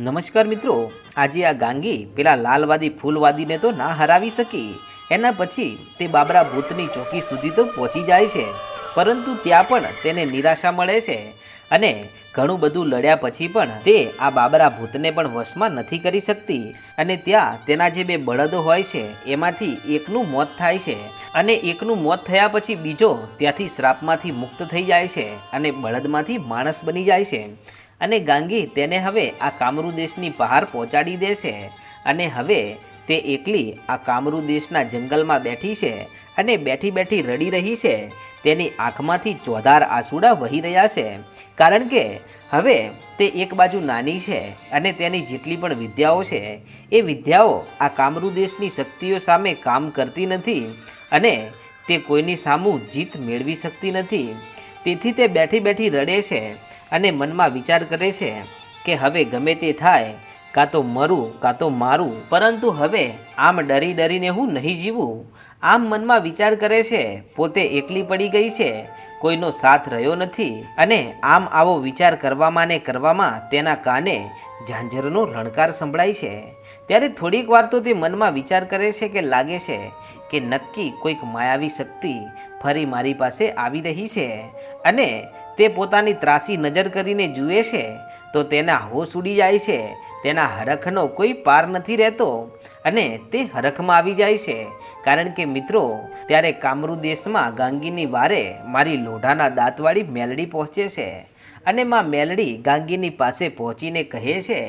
નમસ્કાર મિત્રો, આજે આ ગાંગી પેલા લાલવાદી ફૂલવાદીને તો ના હરાવી શકી. એના પછી તે બાબરા ભૂતની ચોકી સુધી તો પહોંચી જાય છે. પરંતુ ત્યાં પણ તેને નિરાશા મળે છે. અને ઘણું બધું લડ્યા પછી પણ તે આ બાબરા ભૂતને પણ વશમાં નથી કરી શકતી. અને ત્યાં તેના જે બે બળદો હોય છે, એમાંથી એકનું મોત થાય છે. અને એકનું મોત થયા પછી બીજો ત્યાંથી શ્રાપમાંથી મુક્ત થઈ જાય છે અને બળદમાંથી માણસ બની જાય છે. અને ગાંગી તેને હવે આ કામરૂ દેશની બહાર પહોંચાડી દે છે અને હવે તે એકલી આ કામરૂ દેશના જંગલમાં બેઠી છે અને બેઠી બેઠી રડી રહી છે. તેની આંખમાંથી ચોધાર આંસુડા વહી રહ્યા છે. કારણ કે હવે તે એક બાજુ નાની છે અને તેની જેટલી પણ વિદ્યાઓ છે, એ વિદ્યાઓ આ કામરૂ દેશની શક્તિઓ સામે કામ કરતી નથી અને તે કોઈની સામું જીત મેળવી શકતી નથી. તેથી તે બેઠી બેઠી રડે છે. અને મનમાં વિચાર કરે છે કે હવે ગમે તે થાય, કાં તો મરું, કાં તો મારું. પરંતુ હવે આમ ડરી ડરીને હું નહીં જીવું. આમ મનમાં વિચાર કરે છે, પોતે એકલી પડી ગઈ છે, કોઈનો સાથ રહ્યો નથી અને આમ આવો વિચાર કરવામાં ને કરવામાં તેના કાને ઝાંઝરનો રણકાર સંભળાય છે. ત્યારે થોડીક વાર તો તે મનમાં વિચાર કરે છે કે લાગે છે કે નક્કી કોઈક માયાવી શક્તિ ફરી મારી પાસે આવી રહી છે અને તે પોતાની ત્રાસી નજર કરીને જુએ છે તો તેના હોશ ઉડી જાય છે, તેના હરખનો કોઈ પાર નથી રહેતો અને તે હરખમાં આવી જાય છે. કારણ કે મિત્રો, ત્યારે કામરૂ દેશમાં ગાંગીની વારે મારી લોઢાના દાંતવાળી મેલડી પહોંચે છે અને માં મેલડી ગાંગીની પાસે પહોંચીને કહે છે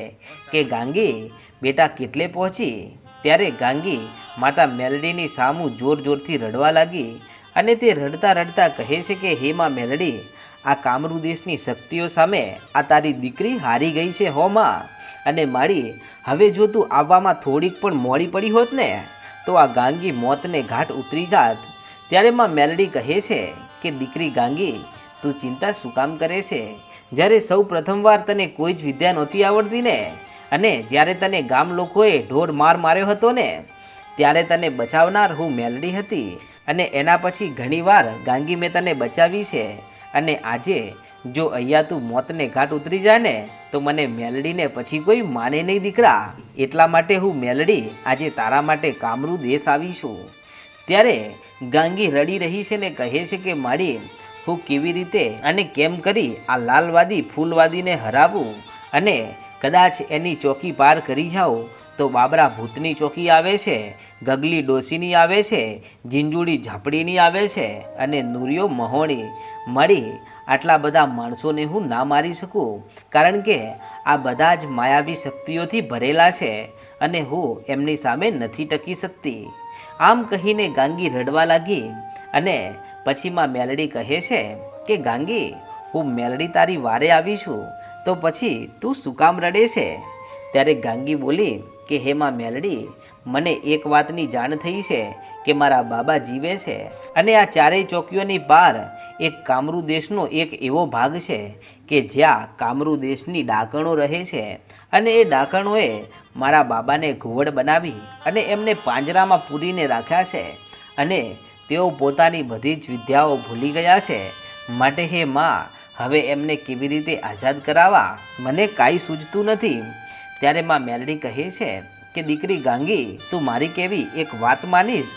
કે, ગાંગી, બેટા કેટલે પહોંચી? ત્યારે ગાંગી માતા મેલડીની સામું જોર જોરથી રડવા લાગી અને તે રડતા રડતા કહે છે કે, હે માં મેલડી, આ કામરૂ દેશની શક્તિઓ સામે આ તારી દીકરી હારી ગઈ છે હો માં અને મારી, હવે જો તું આવવામાં થોડીક પણ મોડી પડી હોત ને તો આ ગાંગી મોતને ઘાટ ઉતરી જાત. ત્યારે માં મેલડી કહે છે કે, દીકરી ગાંગી, તું ચિંતા શું કામ કરે છે? જ્યારે સૌ પ્રથમવાર તને કોઈ જ વિદ્યા નહોતી આવડતી ને, અને જ્યારે તને ગામ લોકોએ ઢોર માર માર્યો હતો ને, ત્યારે તને બચાવનાર હું મેલડી હતી. અને એના પછી ઘણીવાર ગાંગી મેં તને બચાવી છે. અને આજે, જો અહીંયા તું મોતને ઘાટ ઉતરી જાય ને તો મને મેલડીને પછી કોઈ માને નહીં દીકરા. એટલા માટે હું મેલડી આજે તારા માટે કામરૂ દેશ આવી છું. ત્યારે ગાંગી રડી રહી છે ને કહે છે કે મારી હું કેવી રીતે અને કેમ કરી આ લાલવાદી ફૂલવાદીને હરાવું? અને કદાચ એની ચોકી પાર કરી જાઉં તો બાબરા ભૂતની ચોકી આવે છે, ગગલી ડોસીની આવે છે, જીંજુડી ઝાપડીની આવે છે અને નુરિયો મહોણી. મળી આટલા બધા માણસોને હું ના મારી શકું? કારણ કે આ બધા જ માયાવી શક્તિઓથી ભરેલા છે અને હું એમની સામે નથી ટકી શકતી. આમ કહીને ગાંગી રડવા લાગી અને પછીમાં મેલડી કહે છે કે, ગાંગી, હું મેલડી તારી વારે આવી છું, તો પછી તું શું કામ રડે છે? ત્યારે ગાંગી બોલી કે હેમાં મેલડી, મને એક વાતની જાણ થઈ છે કે મારા બાબા જીવે છે અને આ ચારેય ચોકીઓની પાર એક કામરૂ દેશનો એક એવો ભાગ છે કે જ્યાં કામરૂ દેશની ડાકણો રહે છે અને એ ડાકણોએ મારા બાબાને ઘુવડ બનાવી અને એમને પાંજરામાં પૂરીને રાખ્યા છે અને તેઓ પોતાની બધી જ વિદ્યાઓ ભૂલી ગયા છે. માટે હે માં, હવે એમને કેવી રીતે આઝાદ કરાવવા? મને કાંઈ સૂઝતું નથી. ત્યારે માં મેલડી કહે છે કે, દીકરી ગાંગી, તું મારી કેવી એક વાત માનીશ?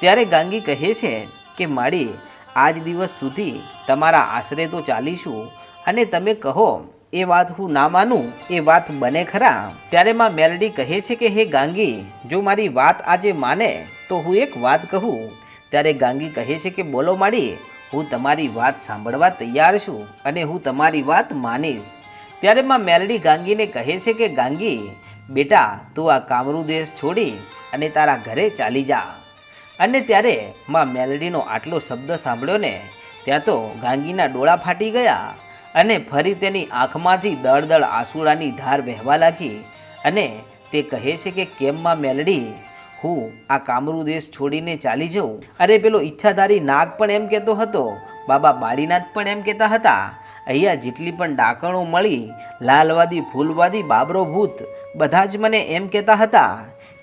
ત્યારે ગાંગી કહે છે કે મારી આજ દિવસ સુધી તમારા આશરે તો ચાલીશું અને તમે કહો, એ વાત હું ના માનું, એ વાત બને ખરા? ત્યારે માં મેલડી કહે છે કે, હે ગાંગી, જો મારી વાત આજે માને, તો હું એક વાત કહું. ત્યારે ગાંગી કહે છે કે, બોલો માડી હું તમારી વાત સાંભળવા તૈયાર છું અને હું તમારી વાત માનીશ. ત્યારે માં મેલડી ગાંગીને કહે છે કે, ગાંગી, બેટા, તું આ કામરૂ દેશ છોડી અને તારા ઘરે ચાલી જા. અને ત્યારે માં મેલડીનો આટલો શબ્દ સાંભળ્યો ને, ત્યાં તો ગાંગીના ડોળા ફાટી ગયા અને ફરી તેની આંખમાંથી દળદળ આંસુડાની ધાર વહેવા લાગી અને તે કહે છે કે, કેમ માં મેલડી, હું આ કામરૂ દેશ છોડીને ચાલી જાઉં? અરે પેલો ઈચ્છાધારી નાગ પણ એમ કહેતો હતો, બાબા બાળીનાથ પણ એમ કહેતા હતા. અહીંયા જેટલી પણ ડાકણો મળી, લાલવાદી, ફૂલવાદી, બાબરો ભૂત, બધા જ મને એમ કહેતા હતા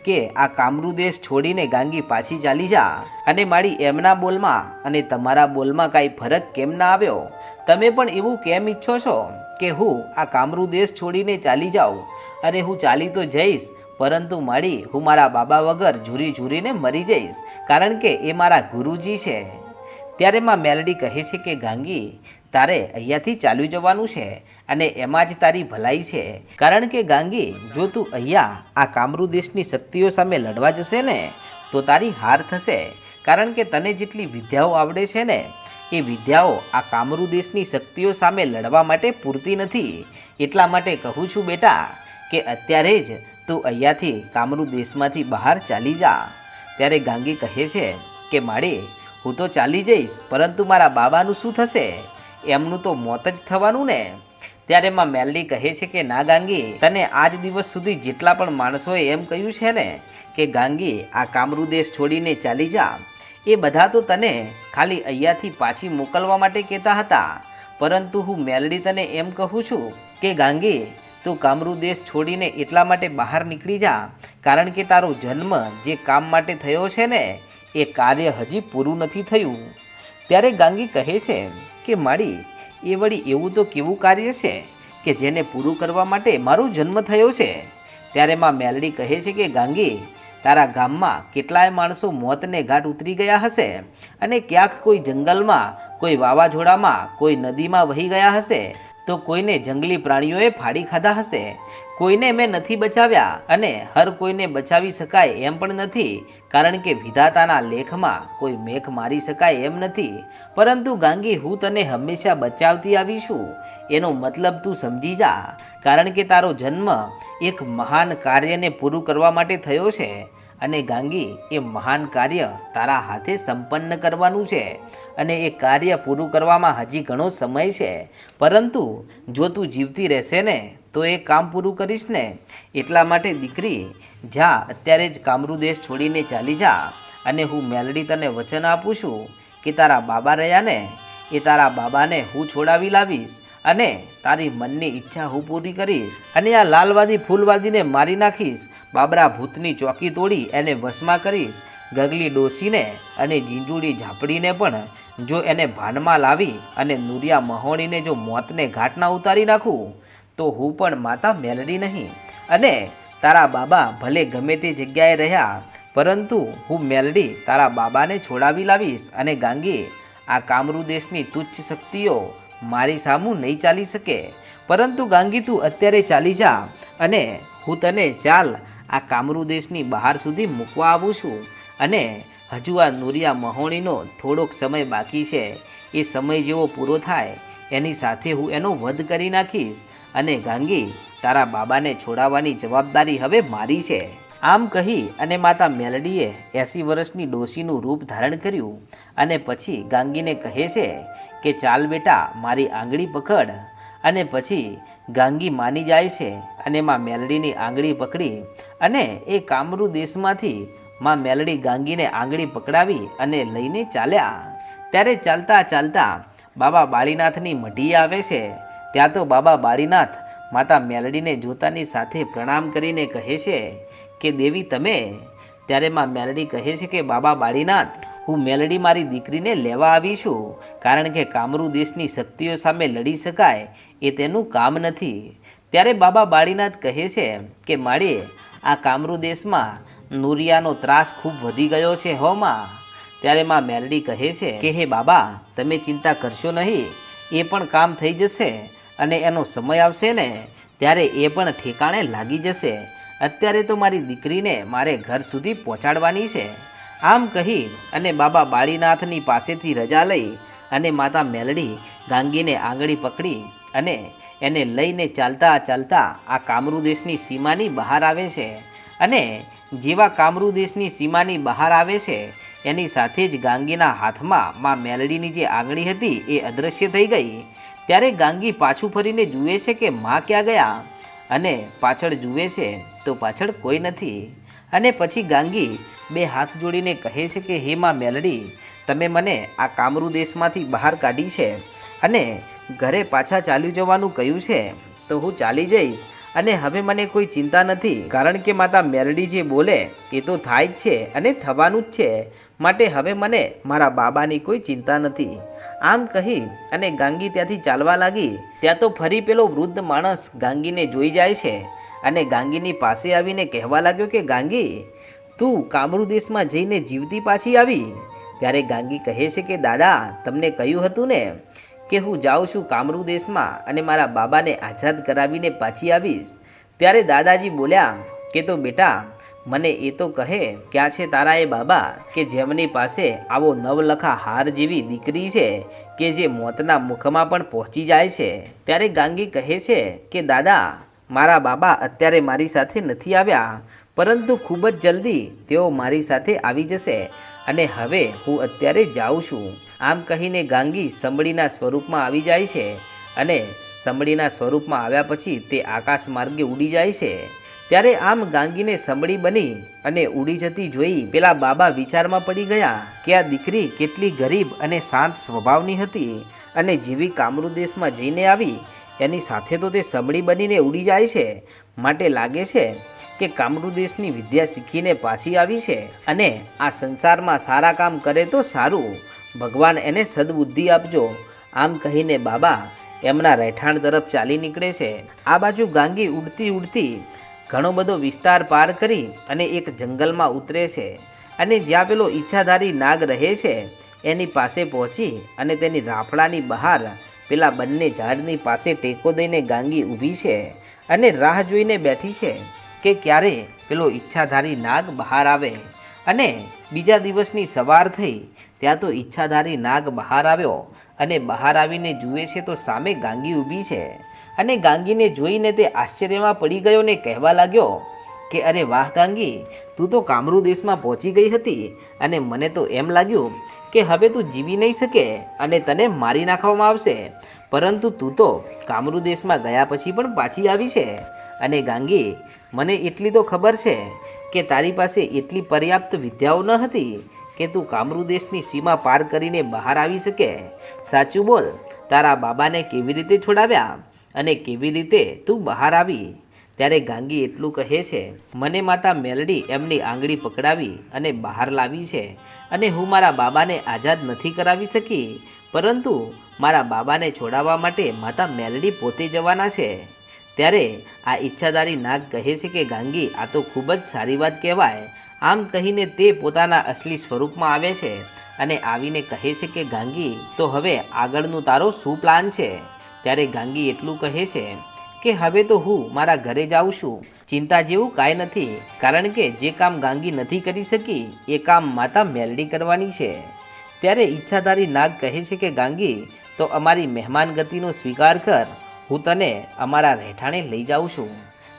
કે આ કામરૂ દેશ છોડીને ગાંગી પાછી ચાલી જા અને મારી એમના બોલમાં અને તમારા બોલમાં કાંઈ ફરક કેમ ના આવ્યો? તમે પણ એવું કેમ ઈચ્છો છો કે હું આ કામરૂ દેશ છોડીને ચાલી જાઉં? અરે હું ચાલી તો જઈશ, પરંતુ મારી, હું મારા બાબા વગર ઝૂરી ઝૂરીને મરી જઈશ, કારણ કે એ મારા ગુરુજી છે. ત્યારે માં મેલડી કહે છે કે ગાંગી તારે અહીંયાથી ચાલ્યું જવાનું છે અને એમાં જ તારી ભલાઈ છે. કારણ કે ગાંગી, જો તું અહીંયા આ કામરૂ દેશની શક્તિઓ સામે લડવા જશે ને, તો તારી હાર થશે. કારણ કે તને જેટલી વિદ્યાઓ આવડે છે ને, એ વિદ્યાઓ આ કામરૂ દેશની શક્તિઓ સામે લડવા માટે પૂરતી નથી. એટલા માટે કહું છું બેટા, કે અત્યારે જ તું અહીંયાથી કામરૂ દેશમાંથી બહાર ચાલી જા. ત્યારે ગાંગી કહે છે કે માડી હું તો ચાલી જઈશ, પરંતુ મારા બાબાનું શું થશે? એમનું તો મોત જ થવાનું ને. ત્યારે માં મેલડી કહે છે કે, ના ગાંગી, તને આજ દિવસ સુધી જેટલા પણ માણસોએ એમ કહ્યું છે ને કે, ગાંગી, આ કામરૂ દેશ છોડીને ચાલી જા. એ બધા તો તને ખાલી અહીંયાથી પાછી મોકલવા માટે કહેતા હતા. પરંતુ હું મેલડી તને એમ કહું છું કે, ગાંગી, તું કામરૂ દેશ છોડીને એટલા માટે બહાર નીકળી જા. કારણ કે તારો જન્મ જે કામ માટે થયો છે ને, એ કાર્ય હજી પૂરું નથી થયું. ત્યારે ગાંગી કહે છે કે મારી, એ વળી એવું તો કેવું કાર્ય છે કે જેને પૂરું કરવા માટે મારો જન્મ થયો છે? ત્યારે માં મેલડી કહે છે કે, ગાંગી, તારા ગામમાં કેટલાય માણસો મોતને ઘાટ ઉતરી ગયા હશે અને ક્યાંક કોઈ જંગલમાં, કોઈ વાવાઝોડામાં, કોઈ નદીમાં વહી ગયા હશે? તો કોઈને જંગલી પ્રાણીઓએ ફાડી ખાધા હશે. કોઈને મેં નથી બચાવ્યા અને હર કોઈને બચાવી શકાય એમ પણ નથી. કારણ કે વિધાતાના લેખમાં કોઈ મેઘ મારી શકાય એમ નથી. પરંતુ ગાંગી હું તને હંમેશા બચાવતી આવી છું એનો મતલબ તું સમજી જા. કારણ કે તારો જન્મ એક મહાન કાર્યને પૂરું કરવા માટે થયો છે. અને ગાંગી, એ મહાન કાર્ય તારા હાથે સંપન્ન કરવાનું છે અને એ કાર્ય પૂરું કરવામાં હજી ઘણો સમય છે. પરંતુ જો તું જીવતી રહેશે ને, તો એ કામ પૂરું કરીશ ને. એટલા માટે દીકરી, જા, અત્યારે જ કામરૂ દેશ છોડીને ચાલી જા અને હું મેલડી તને વચન આપું છું કે તારા બાબા રહ્યા ને એ તારા બાબાને હું છોડાવી લાવીશ અને તારી મનની ઈચ્છા હું પૂરી કરીશ અને આ લાલવાદી ફૂલવાદીને મારી નાખીશ. બાબરા ભૂતની ચોકી તોડી એને વશમાં કરીશ. ગગલી ડોસીને અને જીંજુડી ઝાપડીને પણ જો એને ભાનમાં લાવી અને નુરિયા મહોણીને જો મોતને ઘાટના ઉતારી નાખું, તો હું પણ માતા મેલડી નહીં. અને તારા બાબા ભલે ગમે તે જગ્યાએ રહ્યા, પરંતુ હું મેલડી તારા બાબાને છોડાવી લાવીશ અને ગાંગી આ કામરૂ દેશની તુચ્છ શક્તિઓ મારી સામું નહીં ચાલી શકે. પરંતુ ગાંગી તું અત્યારે ચાલી જા અને હું તને ચાલ આ કામરૂ દેશની બહાર સુધી મૂકવા આવું છું. અને હજુ આ નુરિયા મહોણીનો થોડોક સમય બાકી છે. એ સમય જેવો પૂરો થાય. એની સાથે હું એનો વધ કરી નાખીશ. અને ગાંગી તારા બાબાને છોડાવવાની જવાબદારી હવે મારી છે. આમ કહી અને માતા મેલડીએ એંસી વર્ષની ડોશીનું રૂપ ધારણ કર્યું અને પછી ગાંગીને કહે છે કે, ચાલ બેટા, મારી આંગળી પકડ. અને પછી ગાંગી માની જાય છે અને માં મેલડીની આંગળી પકડી અને એ કામરૂ દેશમાંથી માં મેલડી ગાંગીને આંગળી પકડાવી અને લઈને ચાલ્યા. ત્યારે ચાલતા ચાલતા બાબા બાળીનાથની મઢી આવે છે. ત્યાં તો બાબા બાળીનાથ માતા મેલડીને જોતાની સાથે પ્રણામ કરીને કહે છે કે દેવી તમે? ત્યારે માં મેલડી કહે છે કે, બાબા બાળીનાથ, હું મેલડી મારી દીકરીને લેવા આવી છું. કારણ કે કામરૂ દેશની શક્તિઓ સામે લડી શકાય એ તેનું કામ નથી. ત્યારે બાબા બાળીનાથ કહે છે કે માળી આ કામરૂ દેશમાં નુરિયાનો ત્રાસ ખૂબ વધી ગયો છે હોમાં ત્યારે માં મેલડી કહે છે કે, હે બાબા, તમે ચિંતા કરશો નહીં. એ પણ કામ થઈ જશે અને એનો સમય આવશે ને. ત્યારે એ પણ ઠેકાણે લાગી જશે. અત્યારે તો મારી દીકરીને મારે ઘર સુધી પહોંચાડવાની છે. આમ કહી અને બાબા બાળીનાથની પાસેથી રજા લઈ અને માતા મેલડી ગાંગીને આંગળી પકડી અને એને લઈને ચાલતા ચાલતા આ કામરૂ દેશની સીમાની બહાર આવે છે. અને જેવા કામરૂ દેશની સીમાની બહાર આવે છે, એની સાથે જ ગાંગીના હાથમાં માં મેલડીની જે આંગળી હતી એ અદૃશ્ય થઈ ગઈ. ત્યારે ગાંગી પાછું ફરીને જુએ છે કે માં ક્યાં ગયા અને પાછળ જુએ છે તો પાછળ કોઈ નથી. અને પછી ગાંગી બે હાથ જોડીને કહે છે કે, હે માં મેલડી, તમે મને આ કામરૂ દેશમાંથી બહાર કાઢી છે અને ઘરે પાછા ચાલ્યું જવાનું કહ્યું છે, તો હું ચાલી જઈશ અને હવે મને કોઈ ચિંતા નથી. કારણ કે માતા મેરડી જે બોલે એ તો થાય જ છે અને થવાનું જ છે. માટે હવે મને મારા બાબાની કોઈ ચિંતા નથી. આમ કહી અને ગાંગી ત્યાંથી ચાલવા લાગી. ત્યાં તો ફરી પેલો વૃદ્ધ માણસ ગાંગીને જોઈ જાય છે. અને ગાંગીની પાસે આવીને કહેવા લાગ્યો કે, ગાંગી, તું કામરૂ દેશમાં જઈને જીવતી પાછી આવી. ત્યારે ગાંગી કહે છે કે, દાદા, તમને કહ્યું હતું ને કે હું જાઉં છું કામરૂ દેશમાં અને મારા બાબાને આઝાદ કરાવીને પાછી આવીશ. ત્યારે દાદાજી બોલ્યા કે, તો બેટા, મને એ તો કહે, ક્યાં છે તારા એ બાબા, કે જેમની પાસે આવો નવલખા હાર જેવી દીકરી છે, કે જે મોતના મુખમાં પણ પહોંચી જાય છે? ત્યારે ગાંગી કહે છે કે, દાદા મારા બાબા અત્યારે મારી સાથે નથી આવ્યા, પરંતુ ખૂબ જ જલ્દી તેઓ મારી સાથે આવી જશે અને હવે હું અત્યારે જાઉં છું. આમ કહીને ગાંગી સંભળીના સ્વરૂપમાં આવી જાય છે અને સંભળીના સ્વરૂપમાં આવ્યા પછી તે આકાશ માર્ગે ઉડી જાય છે. ત્યારે આમ ગાંગીને સંભળી બની અને ઉડી જતી જોઈ પેલા બાબા વિચારમાં પડી ગયા કે આ દીકરી કેટલી ગરીબ અને શાંત સ્વભાવની હતી અને જેવી કામરૂ દેશમાં જઈને આવી એની સાથે તો તે સબળી બનીને ઉડી જાય છે. માટે લાગે છે કે કામરૂ દેશની વિદ્યા શીખીને પાછી આવી છે અને આ સંસારમાં સારા કામ કરે તો સારું. ભગવાન એને સદબુદ્ધિ આપજો. આમ કહીને બાબા એમના રહેઠાણ તરફ ચાલી નીકળે છે. આ બાજુ ગાંગી ઉડતી ઉડતી ઘણો બધો વિસ્તાર પાર કરી અને એક જંગલમાં ઉતરે છે અને જ્યાં પેલો ઈચ્છાધારી નાગ રહે છે, એની પાસે પહોંચી અને તેની રાફડાની બહાર પેલા બંને ઝાડની પાસે ટેકો દઈને ગાંગી ઊભી છે અને રાહ જોઈને બેઠી છે કે ક્યારે પેલો ઈચ્છાધારી નાગ બહાર આવે. અને બીજા દિવસની સવાર થઈ, ત્યાં તો ઈચ્છાધારી નાગ બહાર આવ્યો અને બહાર આવીને જુએ છે તો સામે ગાંગી ઊભી છે. અને ગાંગીને જોઈને તે આશ્ચર્યમાં પડી ગયો ને કહેવા લાગ્યો કે અરે વાહ ગાંગી, તું તો કામરૂ દેશમાં પહોંચી ગઈ હતી અને મને તો એમ લાગ્યું કે હવે તું જીવી નહીં શકે અને તને મારી નાખવામાં આવશે. પરંતુ તું તો કામરૂ દેશમાં ગયા પછી પણ પાછી આવી છે. અને ગાંગી, મને એટલી તો ખબર છે કે તારી પાસે એટલી પર્યાપ્ત વિદ્યાઓ ન હતી કે તું કામરૂ દેશની સીમા પાર કરીને બહાર આવી શકે. સાચું બોલ, તારા બાબાને કેવી રીતે છોડાવ્યા અને કેવી રીતે તું બહાર આવી? ત્યારે ગાંગી એટલું કહે છે, મને માતા મેલડી એમની આંગળી પકડાવી અને બહાર લાવી છે અને હું મારા બાબાને આઝાદ નથી કરાવી શકી, પરંતુ મારા બાબાને છોડાવવા માટે માતા મેલડી પોતે જવાના છે. ત્યારે આ ઈચ્છાધારી નાગ કહે છે કે, ગાંગી, આ તો ખૂબ જ સારી વાત કહેવાય. આમ કહીને તે પોતાના અસલી સ્વરૂપમાં આવે છે અને આવીને કહે છે કે, ગાંગી, તો હવે આગળનું તારો શું પ્લાન છે? ત્યારે ગાંગી એટલું કહે છે કે હવે તો હું મારા ઘરે જાઉં છું. ચિંતા જેવું કાંઈ નથી, કારણ કે જે કામ ગાંગી નથી કરી શકી, એ કામ માતા મેલડી કરવાની છે. ત્યારે ઈચ્છાધારી નાગ કહે છે કે, ગાંગી, તો અમારી મહેમાન ગતિનો સ્વીકાર કર. હું તને અમારા રહેઠાણે લઈ જાઉં છું.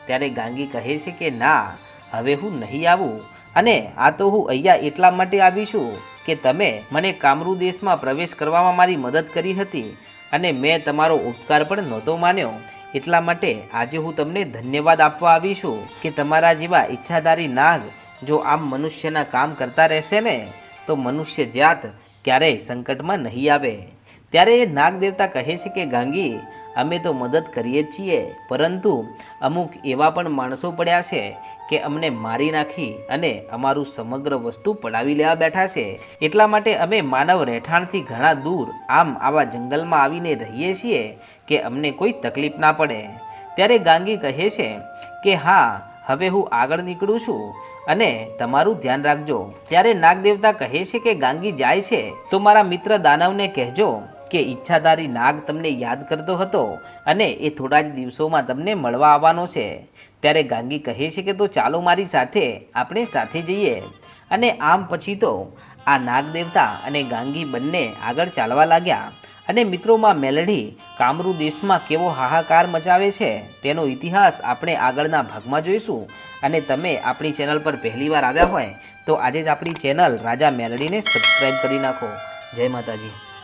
ત્યારે ગાંગી કહે છે કે, ના, હવે હું નહીં આવું. અને આ તો હું અહીંયા એટલા માટે આવી છું કે તમે મને કામરૂ દેશમાં પ્રવેશ કરવામાં મારી મદદ કરી હતી અને મેં તમારો ઉપકાર પણ નહોતો માન્યો. એટલા માટે આજે હું તમને ધન્યવાદ આપવા આવી છું કે તમારા જેવા ઈચ્છાધારી નાગ જો આમ મનુષ્યના કામ કરતા રહેશે ને, તો મનુષ્ય જાત ક્યારેય સંકટમાં નહીં આવે. ત્યારે એ નાગ દેવતા કહે છે કે ગાંગી અમે તો મદદ કરીએ જ છીએ. પરંતુ અમુક એવા પણ માણસો પડ્યા છે કે અમને મારી નાખી અને અમારું સમગ્ર વસ્તુ પડાવી લેવા બેઠા છે. એટલા માટે અમે માનવ રહેઠાણથી ઘણા દૂર આમ આવા જંગલમાં આવીને રહીએ છીએ કે અમને કોઈ તકલીફ ના પડે. ત્યારે ગાંગી કહે છે કે, હા, હવે હું આગળ નીકળું છું અને તમારું ધ્યાન રાખજો. ત્યારે નાગદેવતા કહે છે કે, ગાંગી જાય છે, તો મારા મિત્ર દાનવને કહેજો કે ઈચ્છાધારી નાગ તમને યાદ કરતો હતો અને એ થોડા જ દિવસોમાં તમને મળવા આવવાનો છે. ત્યારે ગાંગી કહે છે કે તો ચાલો મારી સાથે, આપણે સાથે જઈએ. અને આમ પછી તો આ નાગદેવતા અને ગાંગી બંને આગળ ચાલવા લાગ્યા. અને મિત્રોમાં મેલડી કામરૂ દેશમાં કેવો હાહાકાર મચાવે છે તેનો ઇતિહાસ આપણે આગળના ભાગમાં જોઈશું. અને તમે આપણી ચેનલ પર પહેલીવાર આવ્યા હોય તો આજે જ આપણી ચેનલ રાજા મેલડીને સબસ્ક્રાઈબ કરી નાખો. જય માતાજી.